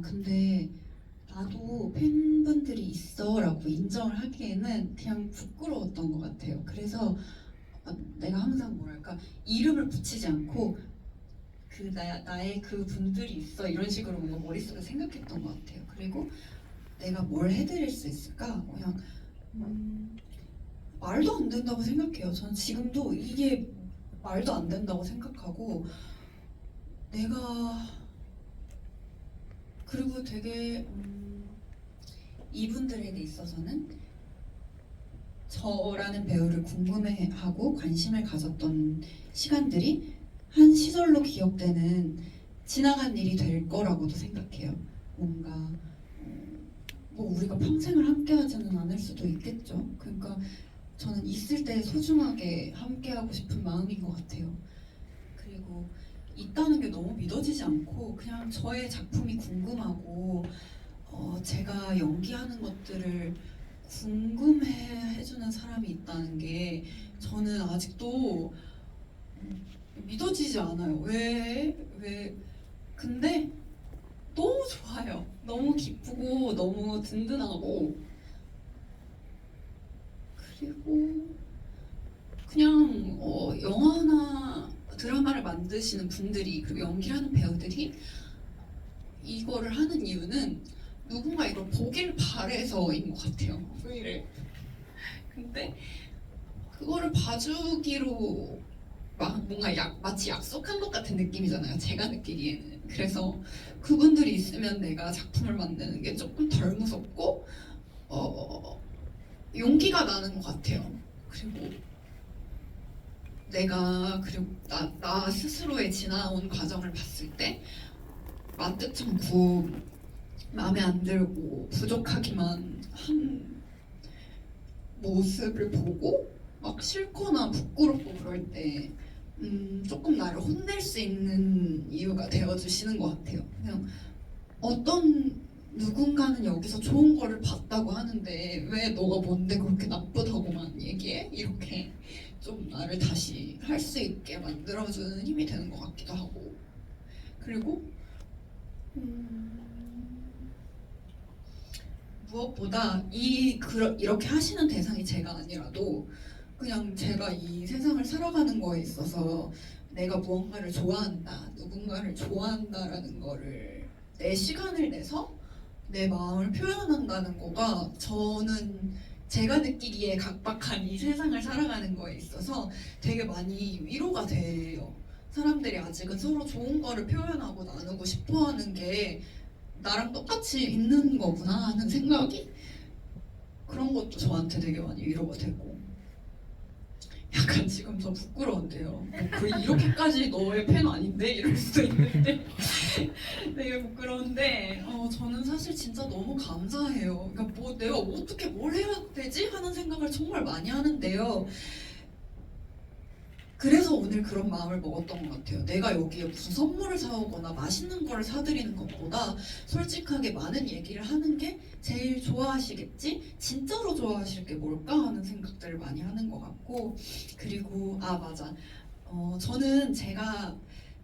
어, 근데 나도 팬분들이 있어라고 인정을 하기에는 그냥 부끄러웠던 것 같아요. 그래서 어, 내가 항상 뭐랄까 이름을 붙이지 않고 그 나, 나의 그 분들이 있어 이런 식으로 뭔가 머릿속에 생각했던 것 같아요. 그리고 내가 뭘 해드릴 수 있을까? 그냥 음, 말도 안 된다고 생각해요. 저는 지금도 이게 말도 안 된다고 생각하고 내가 그리고 되게 음, 이분들에게 있어서는 저라는 배우를 궁금해하고 관심을 가졌던 시간들이 한 시절로 기억되는 지나간 일이 될 거라고도 생각해요. 뭔가 어, 뭐 우리가 평생을 함께하지는 않을 수도 있겠죠. 그러니까 저는 있을 때 소중하게 함께하고 싶은 마음인 것 같아요. 그리고 있다는 게 너무 믿어지지 않고 그냥 저의 작품이 궁금하고 어, 제가 연기하는 것들을 궁금해 해주는 사람이 있다는 게 저는 아직도 음, 믿어지지 않아요. 왜? 왜? 근데 너무 좋아요. 너무 기쁘고 너무 든든하고 그리고 그냥 어, 영화나 드라마를 만드시는 분들이 그리고 연기하는 배우들이 이거를 하는 이유는 누군가 이걸 보길 바래서인 것 같아요. 왜 이래? 근데 그거를 봐주기로 막 뭔가 약, 마치 약속한 것 같은 느낌이잖아요. 제가 느끼기에는. 그래서 그분들이 있으면 내가 작품을 만드는 게 조금 덜 무섭고 어, 용기가 나는 것 같아요. 그리고 내가 그리고 나, 나 스스로의 지나온 과정을 봤을 때 만뜻찮고 마음에 안 들고 부족하기만 한 모습을 보고 막 싫거나 부끄럽고 그럴 때 음, 조금 나를 혼낼 수 있는 이유가 되어주시는 것 같아요. 그냥 어떤 누군가는 여기서 좋은 거를 봤다고 하는데 왜 너가 뭔데 그렇게 나쁘다고만 얘기해? 이렇게 좀 나를 다시 할 수 있게 만들어주는 힘이 되는 것 같기도 하고. 그리고 음, 무엇보다 이 그러, 이렇게 하시는 대상이 제가 아니라도 그냥 제가 이 세상을 살아가는 거에 있어서 내가 무언가를 좋아한다, 누군가를 좋아한다라는 거를 내 시간을 내서 내 마음을 표현한다는 거가 저는 제가 느끼기에 각박한 이 세상을 살아가는 거에 있어서 되게 많이 위로가 돼요. 사람들이 아직은 서로 좋은 거를 표현하고 나누고 싶어 하는 게 나랑 똑같이 있는 거구나 하는 생각이 그런 것도 저한테 되게 많이 위로가 되고 약간 지금 저 부끄러운데요. 뭐 거의 이렇게까지 너의 팬 아닌데 이럴 수도 있는데 되게 부끄러운데 어, 저는 사실 진짜 너무 감사해요. 그러니까 뭐 내가 어떻게 뭘 해야 되지 하는 생각을 정말 많이 하는데요. 그래서 오늘 그런 마음을 먹었던 것 같아요. 내가 여기에 무슨 선물을 사오거나 맛있는 거를 사드리는 것보다 솔직하게 많은 얘기를 하는 게 제일 좋아하시겠지? 진짜로 좋아하실 게 뭘까 하는 생각들을 많이 하는 것 같고 그리고 아 맞아 어, 저는 제가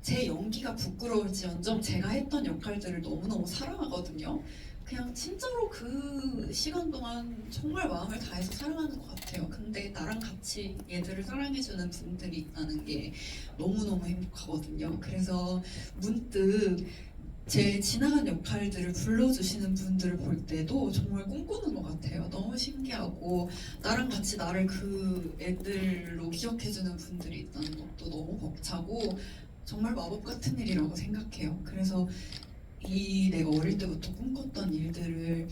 제 연기가 부끄러울지언정 제가 했던 역할들을 너무너무 사랑하거든요. 그냥 진짜로 그 시간 동안 정말 마음을 다해서 사랑하는 것 같아요. 근데 나랑 같이 얘들을 사랑해주는 분들이 있다는 게 너무너무 행복하거든요. 그래서 문득 제 지나간 역할들을 불러주시는 분들을 볼 때도 정말 꿈꾸는 것 같아요. 너무 신기하고 나랑 같이 나를 그 애들로 기억해주는 분들이 있다는 것도 너무 벅차고 정말 마법 같은 일이라고 생각해요. 그래서 이 내가 어릴 때부터 꿈꿨던 일들을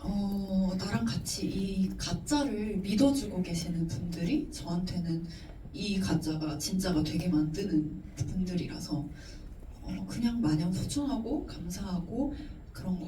어, 나랑 같이 이 가짜를 믿어주고 계시는 분들이 저한테는 이 가짜가 진짜가 되게 만드는 분들이라서 어, 그냥 마냥 소중하고 감사하고 그런 것 같습니다.